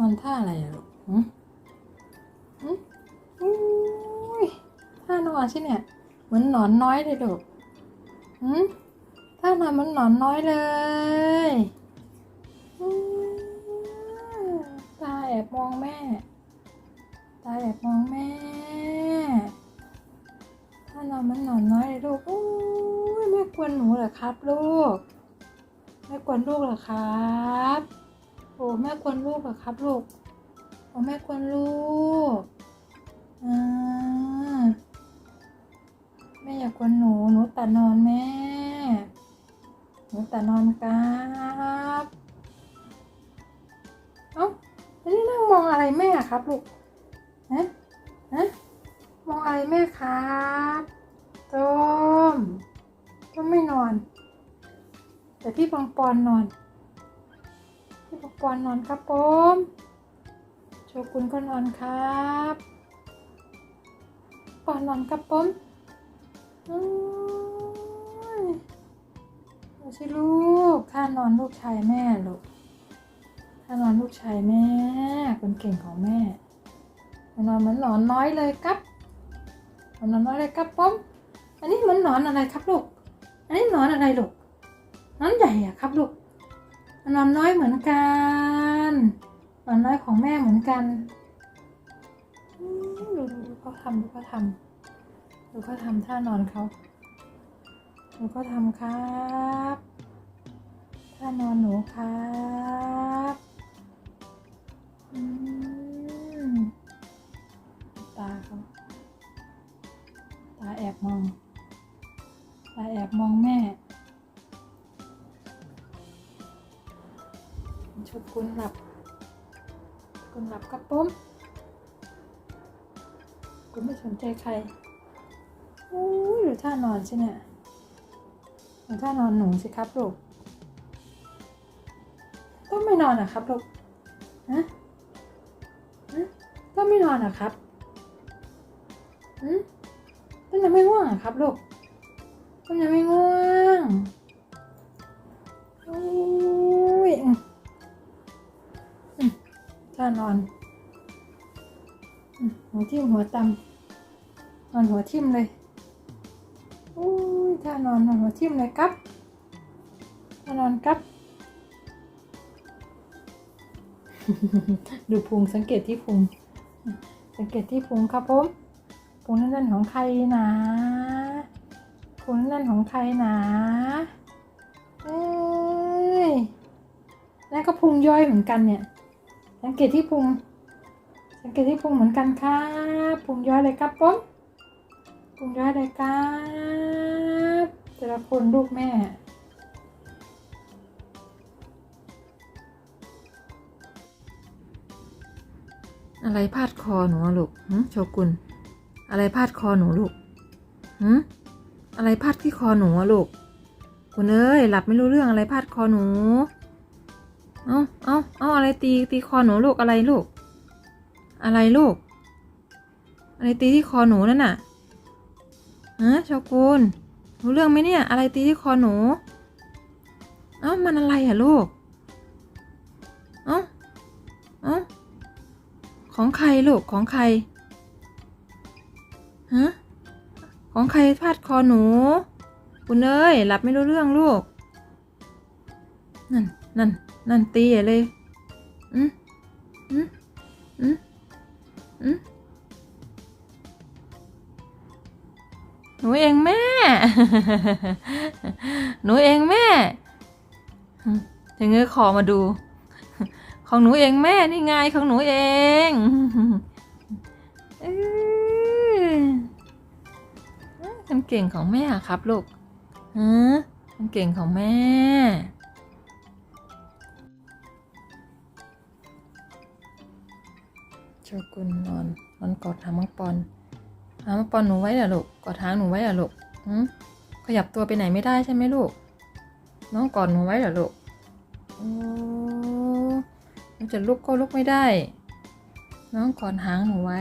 นอนท่าอะไรอะอืมอืมอุ้ยท่านอนใช่เนี่ย เหมือนหนอนน้อยเลยลูกอืมท่านอนมันหนอนน้อยเลยตาแอบมองแม่ ตาแอบมองแม่ ท่านอนมันหนอนน้อยเลยลูกอุ้ยแม่กวนหนูเหรอครับลูก ไม่กวนลูกเหรอครับ โอ้แม่กวนลูกเหรอครับลูกโอ้แม่กวนลูกอ่าแม่อยากกวนหนูหนูแต่นอนแม่หนูแต่นอนครับเอ้าแล้วนี่นั่งมองอะไรแม่อะครับลูกฮะฮะมองอะไรแม่ครับต้มต้มไม่นอน แต่พี่ปองปอนนอน พี่ปองปอนอนครับผมโชกุนก็นอนครับปอนนอนครับผมอืมดูสิลูกท่านอนลูกชายแม่ลูกท่านอนลูกชายแม่ คนเก่งของแม่นอนเหมือนหนอนน้อยเลยครับมือนนอนน้อยเลยครับผมอันนี้เหมือนหนอนอะไรครับลูก อันนี้หนอนอะไรลูกนอนใหญ่อะครับลูก นอนน้อยเหมือนกันนอนน้อยของแม่เหมือนกันดูดูดูเขาทำดูเขาทำดูเขาทำท่านอนเขาดูเขาทำครับท่านอนหนูครับอืมตาเขาตาแอบมองตาแอบมองแม่ ชุดกุนหลับ กุนหลับกับปุ้มกุนไม่สนใจใครโอ้ยดูท่านอนใช่เนี่ยดูท่านอนหนูสิครับลูกก็ไม่นอนอะครับลูกฮะฮะก็ไม่นอนอะครับอืมต้นยังไม่ง่วงอะครับลูกต้นยังไม่ง่วงานอนหัวทิ่มหัวตำนอนหัวทิ่มเลยอุ้ยท่านอนนอนหัวทิ่มเลยครับท่านอนครับดูพุงสังเกตที่พุงสังเกตที่พุงครับผมพุงนั่นๆของใครนะพุงนั่นๆของใครนะเอ้ยนั่นก็พุงย่อยเหมือนกันเนี่ย สังเกตที่พุง สังเกตที่พุงเหมือนกันครับพุงย้อยเลยครับผมพุงย้อยเลยครับแต่ละคนลูกแม่อะไรพาดคอหนูลูกหึโชกุนอะไรพาดคอหนูลูกหึอะไรพาดที่คอหนูลูก คุณเอ้ยหลับไม่รู้เรื่องอะไรพาดคอหนู เอาเอาเอาอะไรตีตีคอหนูลูกอะไรลูก อะไรลูก อะไรตีที่คอหนูนั่นน่ะฮะชาวกุลรู้เรื่องไหมเนี่ย อะไรตีที่คอหนู เอ้ามันอะไรอะลูก เอ้า เอ้า ของใครลูกของใคร ฮะ ของใครพาดคอหนู คุณเอ้ยหลับไม่รู้เรื่องลูก นั่น นั่น นั่นตีใหญ่เลย อืมอืมอืมอืมหนูเองแม่ หนูเองแม่ถึงเงยคอมาดู ของหนูเองแม่นี่ไงของหนูเองเอ้ยทำเก่งของแม่ครับลูกฮะทำเก่งของแม่ โชกุนนอนนอนกอดหางมังปอนหางมังปอนหนูไว้เหรอลูกกอดหางหนูไว้เหรอลูกหืมขยับตัวไปไหนไม่ได้ใช่ไหมลูก น้องกอดหนูไว้เหรอลูกโอ้หนูจะลุกก็ลุกไม่ได้ น้องกอดหางหนูไว้